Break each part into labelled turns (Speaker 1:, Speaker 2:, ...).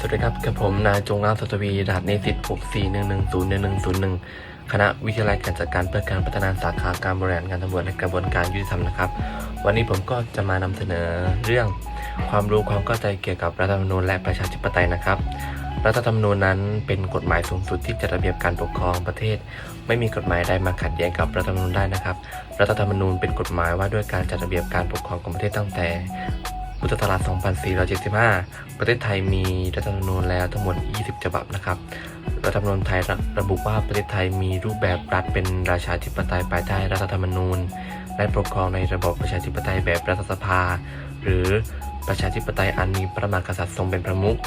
Speaker 1: สวัสดีครับกับผมนายจงรักสตวีรหัสนิสิต6411011101คณะวิทยาลัยการจัดการเพื่อการพัฒนาสาขาการบริหารงานตำรวจและกระบวนการยุติธรรมนะครับ วันนี้ผมก็จะมานำเสนอเรื่องความรู้ความเข้าใจเกี่ยวกับรัฐธรรมนูญและประชาธิปไตยนะครับ รัฐธรรมนูญนั้นเป็นกฎหมายสูงสุดที่จัดระเบียบการปกครองประเทศ ไม่มีกฎหมายใดมาขัดแย้งกับรัฐธรรมนูญได้นะครับ รัฐธรรมนูญเป็นกฎหมายว่าด้วยการจัดระเบียบการปกครองของประเทศตั้งแต่ พุทธศักราช 2475 ประเทศไทยมีรัฐธรรมนูญแล้วทั้งหมด 20 ฉบับนะครับ รัฐธรรมนูญไทยระระบุว่าประเทศไทยมีรูปแบบรัฐเป็นราชาธิปไตยภายใต้รัฐธรรมนูญ และปกครองในระบบประชาธิปไตยแบบรัฐสภา หรือประชาธิปไตยอันมีพระมหากษัตริย์ทรงเป็นประมุข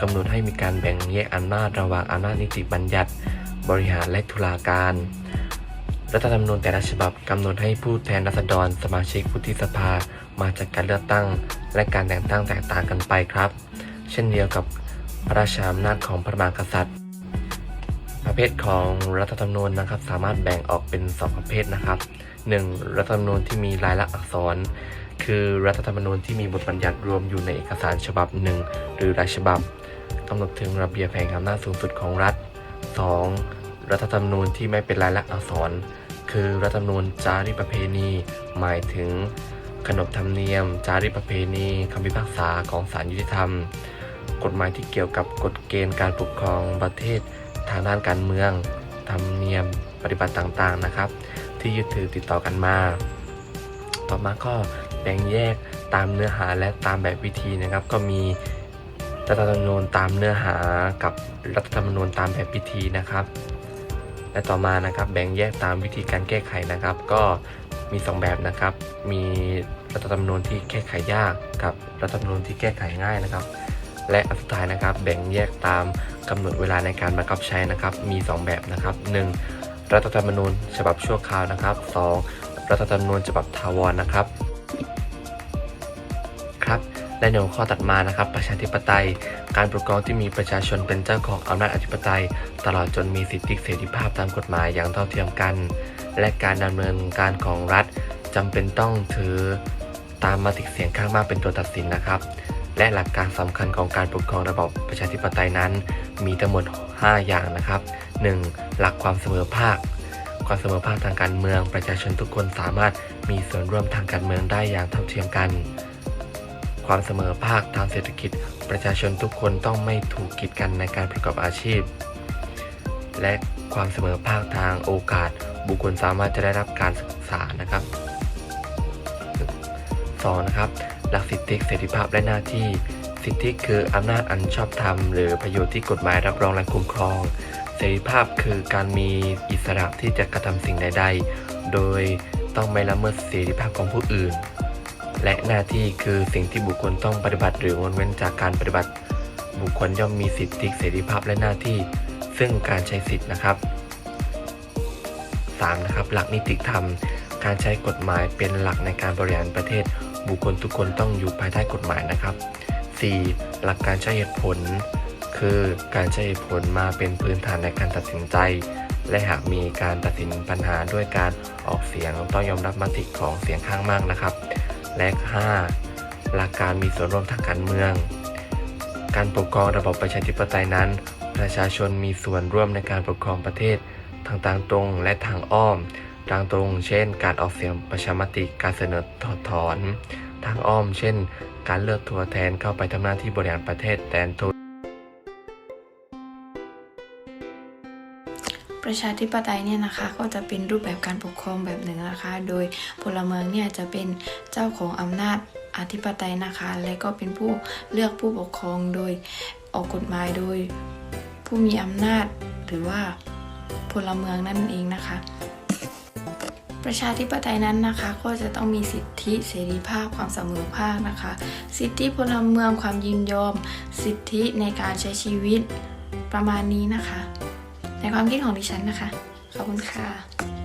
Speaker 1: กำหนดให้มีการแบ่งแยกอำนาจระหว่างอำนาจนิติบัญญัติ บริหารและตุลาการ รัฐธรรมนูญแต่ละฉบับกำหนดให้ผู้แทนราษฎรสมาชิกวุฒิสภามาจากการเลือกตั้ง และการแต่งตั้งแตกต่างกันไปครับ เช่นเดียวกับพระราชอำนาจของพระมหากษัตริย์ ประเภทของรัฐธรรมนูญนะครับ สามารถแบ่งออกเป็น 2 ประเภทนะครับ 1. รัฐธรรมนูญที่มีลายลักษณ์อักษร คือรัฐธรรมนูญที่มีบทบัญญัติรวมอยู่ในเอกสารฉบับหนึ่งหรือหลายฉบับกำหนดถึงระเบียบแห่งอำนาจสูงสุดของรัฐ 2. รัฐธรรมนูญที่ไม่เป็นลายลักษณ์อักษร คือรัฐธรรมนูญจารีประเพณี หมายถึง ขนบธรรมเนียม จารีตประเพณีคำพิพากษาของศาลยุติธรรม กฎหมายที่เกี่ยวกับกฎเกณฑ์การปกครองประเทศทางด้านการเมือง ธรรมเนียมปฏิบัติต่างๆนะครับ ที่ยึดถือติดต่อกันมา ต่อมาก็แบ่งแยกตามเนื้อหาและตามแบบวิธีนะครับ ก็มีรัฐธรรมนูญตามเนื้อหากับรัฐธรรมนูญตามแบบวิธีนะครับ และต่อมานะครับแบ่งแยกตามวิธีการแก้ไขนะครับ ก็ มี 2 แบบนะครับ มีรัฐธรรมนูญที่แก้ไขยากกับรัฐธรรมนูญที่แก้ไขง่ายนะครับ และอันสุดท้ายนะครับ แบ่งแยกตามกำหนดเวลาในการบังคับใช้นะครับ มี 2 แบบนะครับ 1. รัฐธรรมนูญฉบับชั่วคราวนะครับ 2. รัฐธรรมนูญฉบับถาวรนะครับครับและในหัวข้อตัดมานะครับ ประชาธิปไตย การปกครองที่มีประชาชนเป็นเจ้าของอำนาจอธิปไตย ตลอดจนมีสิทธิเสรีภาพตามกฎหมายอย่างเท่าเทียมกัน และการดำเนินการของรัฐจำเป็นต้องถือตามมติเสียงข้างมากเป็นตัวตัดสินนะครับ และหลักการสำคัญของการปกครองระบอบประชาธิปไตยนั้น มีทั้งหมด 5 อย่างนะครับ 1. หลักความเสมอภาค ความเสมอภาคทางการเมือง ประชาชนทุกคนสามารถมีส่วนร่วมทางการเมืองได้อย่างเท่าเทียมกัน ความเสมอภาคทางเศรษฐกิจ ประชาชนทุกคนต้องไม่ถูกกีดกันในการประกอบอาชีพ และความเสมอภาคทางโอกาส บุคคลสามารถจะได้รับการศึกษานะครับ 2. นะครับ หลักสิทธิเสรีภาพและหน้าที่ สิทธิคืออำนาจอันชอบธรรม หรือประโยชน์ที่กฎหมายรับรองและคุ้มครอง เสรีภาพคือการมีอิสระที่จะกระทำสิ่งใดๆ โดยต้องไม่ละเมิดเสรีภาพของผู้อื่น และหน้าที่คือสิ่งที่บุคคลต้องปฏิบัติ หรืองดเว้นจากการปฏิบัติ บุคคลย่อมมีสิทธิเสรีภาพและหน้าที่ ซึ่งการใช้สิทธินะครับ 3. นะครับ หลักนิติธรรม การใช้กฎหมายเป็นหลักในการบริหารประเทศ บุคคลทุกคนต้องอยู่ภายใต้กฎหมายนะครับ 4. หลักการใช้เหตุผล คือการใช้เหตุผลมาเป็นพื้นฐานในการตัดสินใจ และหากมีการตัดสินปัญหาด้วยการออกเสียงต้องยอมรับมติของเสียงข้างมากนะครับ และ 5. หลักการมีส่วนร่วมทางการเมือง การปกครองระบบประชาธิปไตยนั้น ประชาชนมีส่วนร่วมในการปกครองประเทศ ทางทางตรงและทางอ้อม ทางตรง เช่น การออกเสียงประชามติ การเสนอถอดถอน ทางอ้อม เช่น การเลือกตัวแทนเข้าไปทำหน้าที่บริหารประเทศแทนตัว
Speaker 2: ประชาธิปไตยเนี่ยนะคะก็จะเป็นรูปแบบการปกครองแบบหนึ่งนะคะ โดยพลเมืองเนี่ยจะเป็นเจ้าของอำนาจอธิปไตยนะคะ และก็เป็นผู้เลือกผู้ปกครองโดยออกกฎหมายโดยผู้มีอำนาจหรือว่า พลเมืองนั่นเองนะคะ ประชาธิปไตยนั้นนะคะก็จะต้องมีสิทธิเสรีภาพความเสมอภาคนะคะ สิทธิพลเมืองความยินยอม สิทธิในการใช้ชีวิตประมาณนี้นะคะ ในความคิดของดิฉันนะคะ ขอบคุณค่ะ